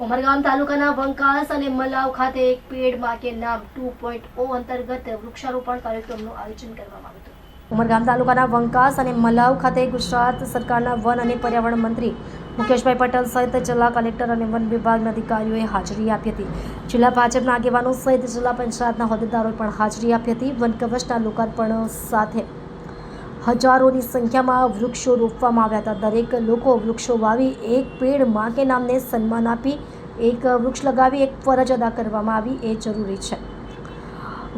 ઉમરગામ તાલુકાના વંકાસ અને મલાવ ખાતે એક પેડમાં કે નામ ટુ પોઈન્ટ ઓ અંતર્ગત વૃક્ષારોપણ કાર્યક્રમનું આયોજન કરવામાં આવ્યું ઉમરગામ તાલુકાના વંકાસ અને મલાવ ખાતે ગુજરાત સરકારના વન અને પર્યાવરણ મંત્રી મુકેશભાઈ પટેલ સહિત જિલ્લા કલેક્ટર અને વન વિભાગના અધિકારીઓએ હાજરી આપી હતી. જિલ્લા ભાજપના આગેવાનો સહિત જિલ્લા પંચાયતના હોદ્દેદારોએ પણ હાજરી આપી હતી. વન કવચના લોકાર્પણ સાથે હજારોની સંખ્યામાં વૃક્ષો રોપવામાં આવ્યા હતા. દરેક લોકો વૃક્ષો વાવી, એક પેડમાં કે નામને સન્માન આપી, એક વૃક્ષ લગાવી, એક ફરજ અદા કરવામાં આવી. એ જરૂરી છે.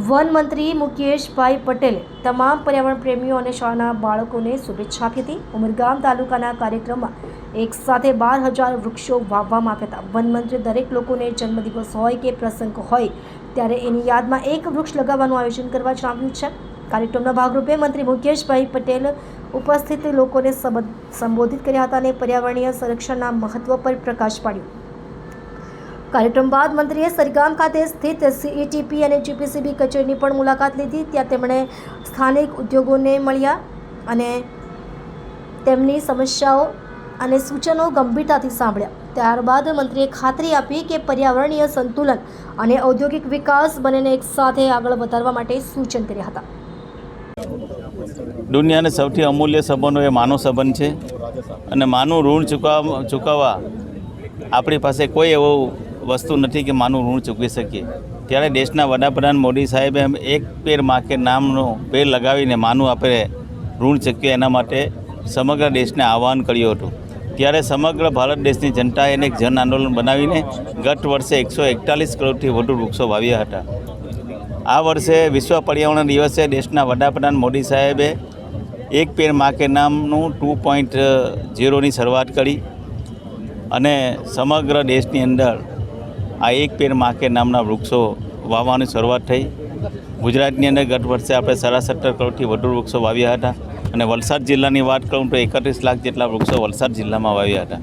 વન મંત્રી મુકેશભાઈ પટેલે તમામ પર્યાવરણ પ્રેમીઓ અને શાળાના બાળકોને શુભેચ્છા આપી હતી. ઉમરગામ તાલુકાના કાર્યક્રમમાં એક સાથે બાર હજાર વૃક્ષો વાવવામાં આવ્યા હતા. વન મંત્રીએ દરેક લોકોને જન્મદિવસ હોય કે પ્રસંગ હોય, ત્યારે એની યાદમાં એક વૃક્ષ લગાવવાનું આયોજન કરવા જણાવ્યું છે. કાર્યક્રમના ભાગરૂપે મંત્રી મુકેશભાઈ પટેલ ઉપસ્થિત લોકોને સંબોધિત કર્યા હતા અને પર્યાવરણીય સંરક્ષણના મહત્વ પર પ્રકાશ પાડ્યો. કાર્યક્રમ બાદ મંત્રીએ સરગામ ખાતે સ્થિત સીઈટીપી અને જીપીસીબી કચેરીની પણ મુલાકાત લીધી. ત્યાં તેમણે સ્થાનિક ઉદ્યોગોને મળ્યા અને તેમની સમસ્યાઓ અને સૂચનો ગંભીરતાથી સાંભળ્યા. ત્યારબાદ મંત્રીએ ખાતરી આપી કે પર્યાવરણીય સંતુલન અને ઔદ્યોગિક વિકાસ બંનેને એકસાથે આગળ વધારવા માટે સૂચન કર્યા હતા. દુનિયાને સૌથી અમૂલ્ય સંબંધો એ માનવ સંબંધ છે. અને માનું ઋણ ચૂકવવા ચૂકવવા આપણી પાસે કોઈ એવો વસ્તુ નથી કે માનું ઋણ ચૂકવી શકીએ. ત્યારે દેશના વડાપ્રધાન મોદી સાહેબે એમ એક પેર માકે નામનો પેર લગાવીને માનું આપણે ઋણ ચૂકવીએ એના માટે સમગ્ર દેશને આહ્વાન કર્યું હતું. ત્યારે સમગ્ર ભારત દેશની જનતાએ એને એક જન આંદોલન બનાવીને ગત વર્ષે એકસો એકતાલીસ કરોડથી વધુ વૃક્ષો વાવ્યા હતા. આ વર્ષે વિશ્વ પર્યાવરણ દિવસે દેશના વડાપ્રધાન મોદી સાહેબે એક પેર માકે નામનું ટુ પોઈન્ટ ઝીરોની શરૂઆત કરી અને સમગ્ર દેશની અંદર આ એક પેર માકે નામના વૃક્ષો વાવવાની શરૂઆત થઈ. ગુજરાતની અંદર ગત વર્ષે આપણે સાડા સત્તર કરોડથી વધુ વૃક્ષો વાવ્યા હતા અને વલસાડ જિલ્લાની વાત કરું તો એકત્રીસ લાખ જેટલા વૃક્ષો વલસાડ જિલ્લામાં વાવ્યા હતા.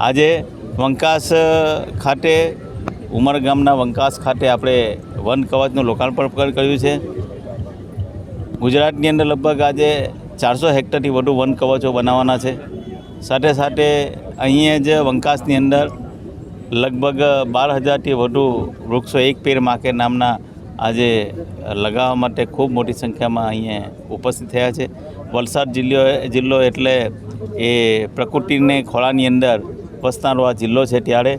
આજે વંકાસ ખાતે ઉમરગામના વંકાસ ખાતે આપણે વન કવચનું લોકાર્પણ પણ કર્યું છે. ગુજરાતની અંદર લગભગ આજે ચારસો હેક્ટરથી વધુ વન કવચો બનાવવાના છે. સાથે સાથે અહીંયા જ વંકાસની અંદર લગભગ બાર હજારથી વધુ વૃક્ષો એક પેર માકે નામના આજે લગાવવા માટે ખૂબ મોટી સંખ્યામાં અહીંયા ઉપસ્થિત થયા છે. વલસાડ જિલ્લો જિલ્લો એટલે એ પ્રકૃતિને ખોળાની અંદર વસનારો આ જિલ્લો છે ત્યારે.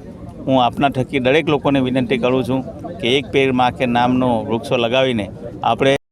હું આપના થકી દરેક લોકોને વિનંતી કરું છું કે એક પેર કે નામનો વૃક્ષો લગાવીને આપણે